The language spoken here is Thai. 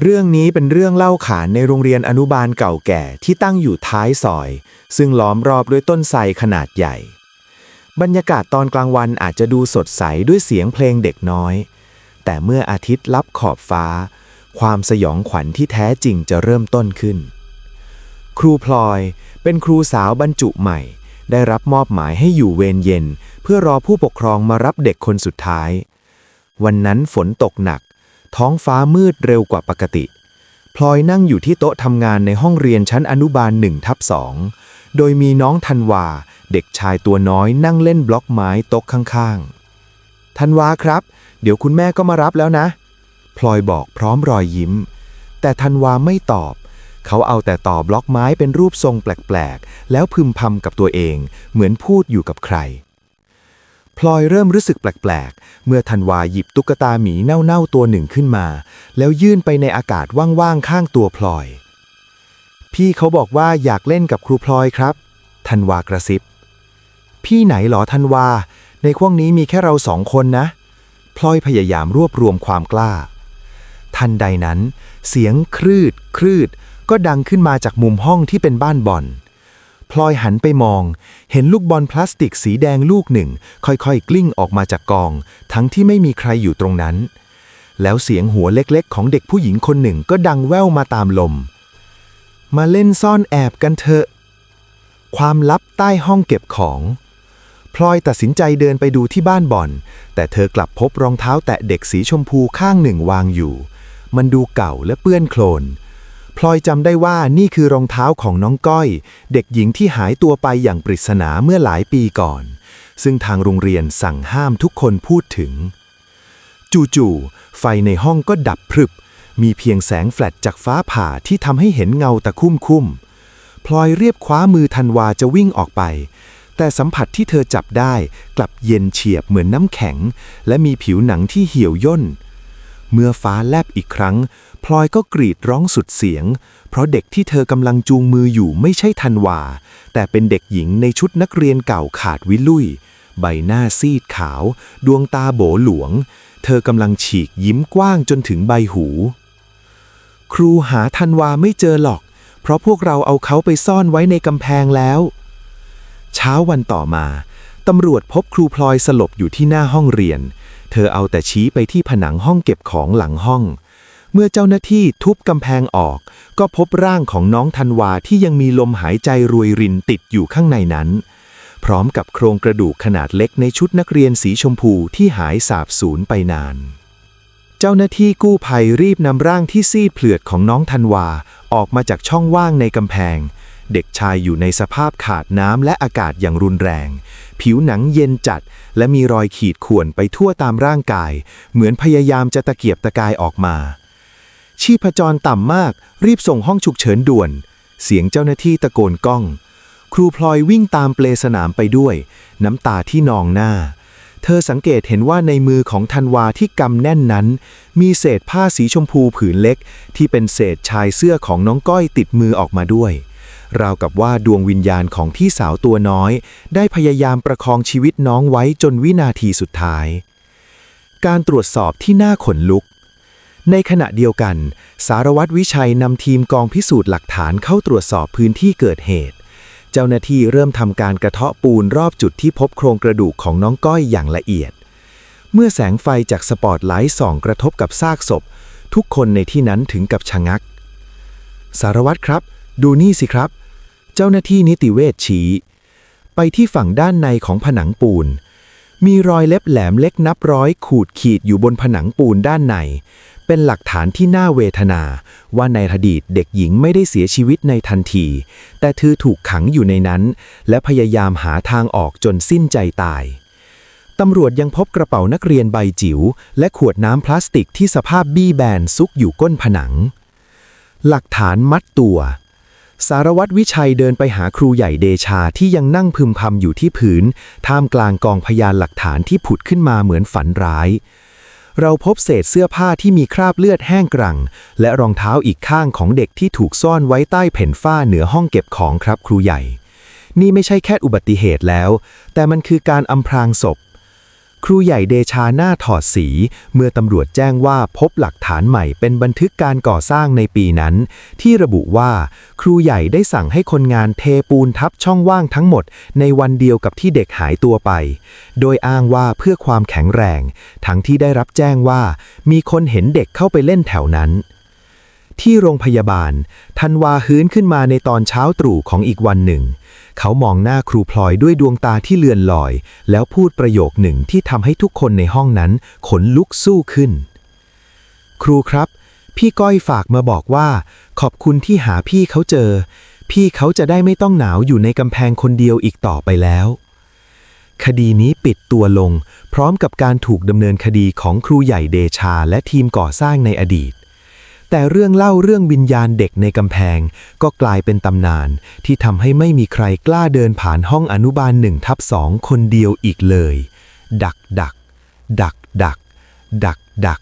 เรื่องนี้เป็นเรื่องเล่าขานในโรงเรียนอนุบาลเก่าแก่ที่ตั้งอยู่ท้ายซอย ซึ่งล้อมรอบด้วยต้นไทรขนาดใหญ่ บรรยากาศตอนกลางวันอาจจะดูสดใสด้วยเสียงเพลงเด็กน้อย แต่เมื่ออาทิตย์ลับขอบฟ้า ความสยองขวัญที่แท้จริงจะเริ่มต้นขึ้น ครูพลอยเป็นครูสาวบรรจุใหม่ ได้รับมอบหมายให้อยู่เวรเย็น เพื่อรอผู้ปกครองมารับเด็กคนสุดท้าย วันนั้นฝนตกหนัก ท้องฟ้ามืดเร็วกว่าปกติ พลอยนั่งอยู่ที่โต๊ะทำงานในห้องเรียนชั้นอนุบาลหนึ่งทับสองโดยมีน้องธันวา เด็กชายตัวน้อยนั่งเล่นบล็อกไม้โต๊ะข้างๆธันวาครับ เดี๋ยวคุณแม่ก็มารับแล้วนะ พลอยบอกพร้อมรอยยิ้ม แต่ธันวาไม่ตอบ เขาเอาแต่ต่อบล็อกไม้เป็นรูปทรงแปลกๆ แล้วพึมพำกับตัวเอง เหมือนพูดอยู่กับใคร พลอยเริ่มรู้สึกแปลกๆ เมื่อธันวาหยิบตุ๊กตาหมีเน่าๆตัวหนึ่งขึ้นมา แล้วยื่นไปในอากาศว่างๆ ข้างตัวพลอย พี่เขาบอกว่าอยากเล่นกับครูพลอยครับธันวากระซิบ พี่ไหนหรอธันวา ในห้วงนี้มีแค่เราสองคนนะ พลอยพยายามรวบรวมความกล้า ทันใดนั้น เสียงครืดครืดก็ดังขึ้นมาจากมุมห้องที่เป็นบ้านบอล พลอยหันไปมอง เห็นลูกบอลพลาสติกสีแดงลูกหนึ่ง ค่อยๆ กลิ้งออกมาจากกอง ทั้งที่ไม่มีใครอยู่ตรงนั้น แล้วเสียงหัวเล็กๆ ของเด็กผู้หญิงคนหนึ่งก็ดังแว่วมาตามลม มาเล่นซ่อนแอบกันเถอะ ความลับใต้ห้องเก็บของพลอยตัดสินใจเดินไปดูที่บ้านบอลแต่เธอกลับพบรองเท้าแตะเด็กสีชมพูข้างหนึ่งวางอยู่ มันดูเก่าและเปื้อนโคลน พลอยจำได้ว่านี่คือรองเท้าของน้องก้อย เด็กหญิงที่หายตัวไปอย่างปริศนาเมื่อหลายปีก่อน ซึ่งทางโรงเรียนสั่งห้ามทุกคนพูดถึง จู่ๆไฟในห้องก็ดับพรึบ มีเพียงแสงแฟลชจากฟ้าผ่าที่ทำให้เห็นเงาตะคุ่มคุ่มๆพลอยเรียบคว้ามือธันวาจะวิ่งออกไป แต่สัมผัสที่เธอจับได้กลับเย็นเฉียบเหมือนน้ำแข็ง และมีผิวหนังที่เหี่ยวย่น เมื่อฟ้าแลบอีกครั้ง พลอยก็กรีดร้องสุดเสียง เพราะเด็กที่เธอกำลังจูงมืออยู่ไม่ใช่ธันวา แต่เป็นเด็กหญิงในชุดนักเรียนเก่าขาดวิลุย ใบหน้าซีดขาว ดวงตาโบหลวง เธอกำลังฉีกยิ้มกว้างจนถึงใบหู ครูหาธันวาไม่เจอหรอก เพราะพวกเราเอาเขาไปซ่อนไว้ในกำแพงแล้ว เช้าวันต่อมาตำรวจพบครูพลอยสลบอยู่ที่หน้าห้องเรียนเเธอเอาแต่ชี้ไปที่ผนังห้องเก็บของหลังห้อง เมื่อเจ้าหน้าที่ทุบกำแพงออก ก็พบร่างของน้องธันวาที่ยังมีลมหายใจรวยรินติดอยู่ข้างในนั้น พร้อมกับโครงกระดูกขนาดเล็กในชุดนักเรียนสีชมพูที่หายสาบสูญไปนาน เจ้าหน้าที่กู้ภัยรีบนำร่างที่ซีดเผลือดของน้องธันวาออกมาจากช่องว่างในกำแพง เด็กชายอยู่ในสภาพขาดน้ำและอากาศอย่างรุนแรง ผิวหนังเย็นจัด และมีรอยขีดข่วนไปทั่วตามร่างกาย เหมือนพยายามจะตะเกียบตะกายออกมา ชีพจรต่ำมาก รีบส่งห้องฉุกเฉินด่วน เสียงเจ้าหน้าที่ตะโกนก้อง ครูพลอยวิ่งตามเปลสนามไปด้วย น้ำตาที่นองหน้า เธอสังเกตเห็นว่าในมือของธันวาที่กำแน่นนั้น มีเศษผ้าสีชมพูผืนเล็ก ที่เป็นเศษชายเสื้อของน้องก้อยติดมือออกมาด้วย ราวกับว่าดวงวิญญาณของพี่สาวตัวน้อย ได้พยายามประคองชีวิตน้องไว้จนวินาทีสุดท้าย การตรวจสอบที่น่าขนลุก ในขณะเดียวกัน สารวัตรวิชัยนำทีมกองพิสูจน์หลักฐานเข้าตรวจสอบพื้นที่เกิดเหตุ เจ้าหน้าที่เริ่มทำการกระเทาะปูนรอบจุดที่พบโครงกระดูกของน้องก้อยอย่างละเอียด เมื่อแสงไฟจากสปอตไลท์ส่องกระทบกับซากศพ ทุกคนในที่นั้นถึงกับชะงัก สารวัตรครับ ดูนี่สิครับ เจ้าหน้าที่นิติเวชชี้ ไปที่ฝั่งด้านในของผนังปูน มีรอยเล็บแหลมเล็กนับร้อยขูดขีดอยู่บนผนังปูนด้านใน เป็นหลักฐานที่น่าเวทนา ว่าในอดีตเด็กหญิงไม่ได้เสียชีวิตในทันที แต่เธอถูกขังอยู่ในนั้น และพยายามหาทางออกจนสิ้นใจตายตำรวจยังพบกระเป๋านักเรียนใบจิ๋วและขวดน้ำพลาสติกที่สภาพบี้แบนซุกอยู่ก้นผนัง หลักฐานมัดตัว สารวัตรวิชัยเดินไปหาครูใหญ่เดชาที่ยังนั่งพึมพำอยู่ที่ผืน ท่ามกลางกองพยานหลักฐานที่ผุดขึ้นมาเหมือนฝันร้าย เราพบเศษเสื้อผ้าที่มีคราบเลือดแห้งกรัง และรองเท้าอีกข้างของเด็กที่ถูกซ่อนไว้ใต้แผ่นฝ้าเหนือห้องเก็บของครับครูใหญ่ นี่ไม่ใช่แค่อุบัติเหตุแล้ว แต่มันคือการอำพรางศพ ครูใหญ่เดชาหน้าถอดสี เมื่อตำรวจแจ้งว่าพบหลักฐานใหม่เป็นบันทึกการก่อสร้างในปีนั้น ที่ระบุว่าครูใหญ่ได้สั่งให้คนงานเทปูนทับช่องว่างทั้งหมด ในวันเดียวกับที่เด็กหายตัวไป โดยอ้างว่าเพื่อความแข็งแรง ทั้งที่ได้รับแจ้งว่า มีคนเห็นเด็กเข้าไปเล่นแถวนั้น ที่โรงพยาบาลธันวาฮื้นขึ้นมาในตอนเช้าตรู่ของอีกวันหนึ่ง เขามองหน้าครูพลอยด้วยดวงตาที่เลือนลอย แล้วพูดประโยคหนึ่งที่ทำให้ทุกคนในห้องนั้นขนลุกสู้ขึ้น ครูครับ พี่ก้อยฝากมาบอกว่า ขอบคุณที่หาพี่เขาเจอ พี่เขาจะได้ไม่ต้องหนาวอยู่ในกำแพงคนเดียวอีกต่อไปแล้วคดีนี้ปิดตัวลง พร้อมกับการถูกดำเนินคดีของครูใหญ่เดชาและทีมก่อสร้างในอดีต แต่เรื่องเล่าเรื่องวิญญาณเด็กในกำแพง ก็กลายเป็นตำนานที่ทำให้ไม่มีใครกล้าเดินผ่านห้องอนุบาลหนึ่งทับสองคนเดียวอีกเลย ดักดัก ดักดัก ดักดัก